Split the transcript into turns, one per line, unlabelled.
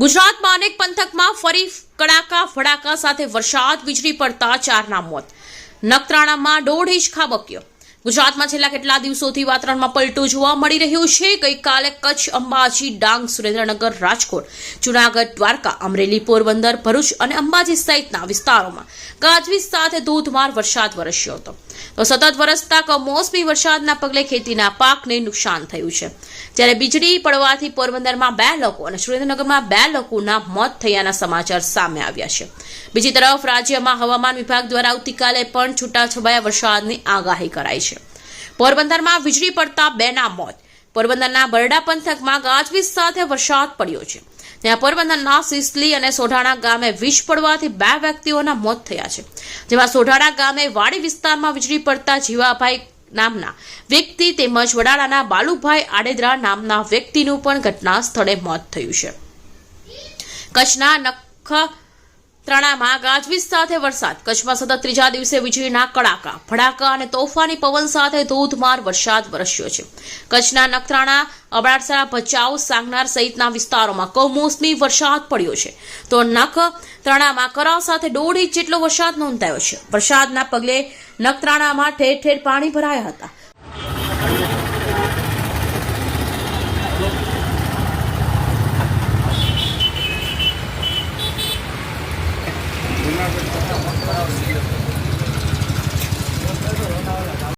ગુજરાતમાં અનેક પંથકમાં ફરી કડાકા ફડાકા સાથે વરસાદ, વીજળી પડતા ચારના મોત. નખત્રાણામાં દોઢ ઇંચ ખાબક્યો. ગુજરાતમાં છેલ્લા કેટલા દિવસોથી વાતાવરણમાં પલટો જોવા મળી રહ્યો છે? ગઈકાલે કચ્છ, અંબાજી, ડાંગ, સુરેન્દ્રનગર, રાજકોટ, જુનાગઢ, દ્વારકા, અમરેલી, પોરબંદર, ભરૂચ અને અંબાજી સહિતના વિસ્તારોમાં ગાજવીજ સાથે ધોધમાર વરસાદ વરસ્યો હતો. તો સતત વરસતા કમોસમી વરસાદના પગલે ખેતીના પાકને નુકસાન થયું છે. જ્યારે વીજળી પડવાથી પોરબંદરમાં બે લોકો અને સુરેન્દ્રનગરમાં બે લોકોના મોત થયાના સમાચાર સામે આવ્યા છે. બીજી તરફ રાજ્યમાં હવામાન વિભાગ દ્વારા આવતીકાલે પણ છૂટાછવાયા વરસાદની આગાહી કરાઈ છે. પોરબંદરમાં વીજળી પડતા બેના મોત. પોરબંદરના બરડા પંથકમાં ગાજવીજ સાથે વરસાદ પડ્યો છે. ત્યાં પોરબંદરના સિસલી અને સોઢાણા ગામે વીજ પડવાથી બે વ્યક્તિઓના મોત થયા છે. જેમાં સોઢાણા ગામે વાડી વિસ્તારમાં વીજળી પડતા જીવાભાઈ નામના વ્યક્તિ તેમજ વડાળાના બાલુભાઈ આડેદરા નામના વ્યક્તિનું પણ ઘટના સ્થળે મોત થયું છે. કચ્છના નખત્રાણામાં ગાજવીજ સાથે વરસાદ. કચ્છમાં સતત ત્રીજા દિવસે વીજળીના કડાકા ભડાકા અને તોફાની પવન સાથે ધોધમાર વરસાદ વરસ્યો છે. કચ્છના નખત્રાણા, અબડાસા, ભચાઉ, સાંગનાર સહિતના વિસ્તારોમાં કમોસમી વરસાદ પડ્યો છે. તો નખ ત્રણામાં કરા સાથે દોઢ ઇંચ જેટલો વરસાદ નોંધાયો છે. વરસાદના પગલે નખત્રાણામાં ઠેર ઠેર પાણી ભરાયા હતા. Obrigado.